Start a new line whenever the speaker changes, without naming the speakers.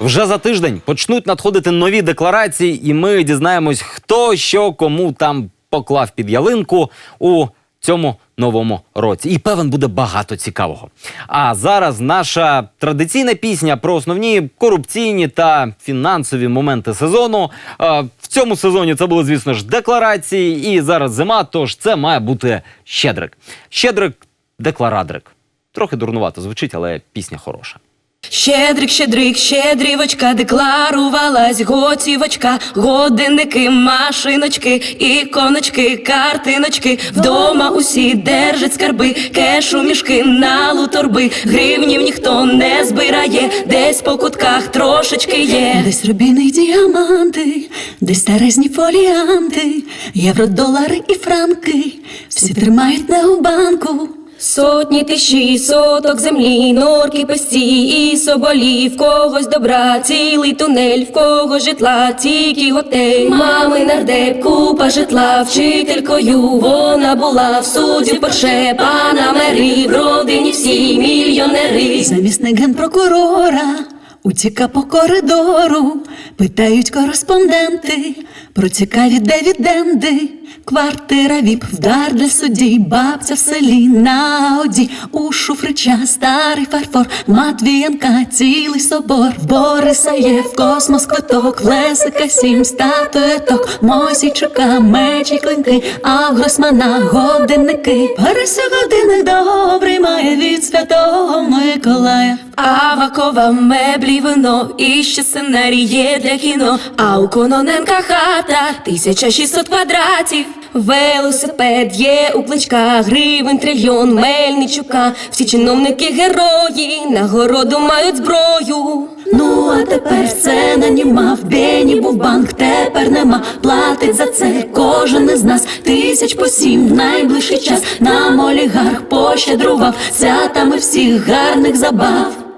Вже за тиждень почнуть надходити нові декларації, і ми дізнаємось, хто що кому там поклав під ялинку у цьому новому році. І певен буде багато цікавого. А зараз наша традиційна пісня про основні корупційні та фінансові моменти сезону. Е, В цьому сезоні це були, звісно ж, декларації, і зараз зима, тож це має бути щедрик. Щедрик, декларадрик. Трохи дурнувато звучить, але пісня хороша.
Щедрик, щедрик, щедрівочка, декларувалась готівочка, годинники, машиночки, іконочки, картиночки. Вдома усі держать скарби, кешу мішки, налу торби, гривнів ніхто не збирає, десь по кутках трошечки є.
Десь рубіни діаманти, десь старезні фоліанти, євро, долари і франки, всі тримають не у банку.
Сотні тисячі соток землі, норки песці і соболі, в когось добра, цілий тунель, в кого житла, тільки готель. Мами нардеп, купа житла, вчителькою вона була в суді перше, пана мери, в родині всі мільйонери.
Замісник генпрокурора утіка по коридору, питають кореспонденти про цікаві дивіденди. Квартира віп, вдар для судді, бабця в селі на оді, у шуфрича старий фарфор, Матвієнка, цілий собор, в Бориса є в космос квиток, Лесика сім статуеток, Мосійчука, мечі клинки, а в Гросмана годинники. Парися годинник від Миколая.
Авакова меблі, вино і ще сценарій є для кіно. А у Кононенка хата 1600 квадратів. Велосипед є у кличка, гривень трильйон, Мельничука. Всі чиновники герої, нагороду мають зброю.
Ну, а тепер сцена німа, в Бені був банк, тепер нема. Платить за це кожен із нас тисяч по сім в найближчий час. Нам олігарх пощедрував святами всіх гарних забав.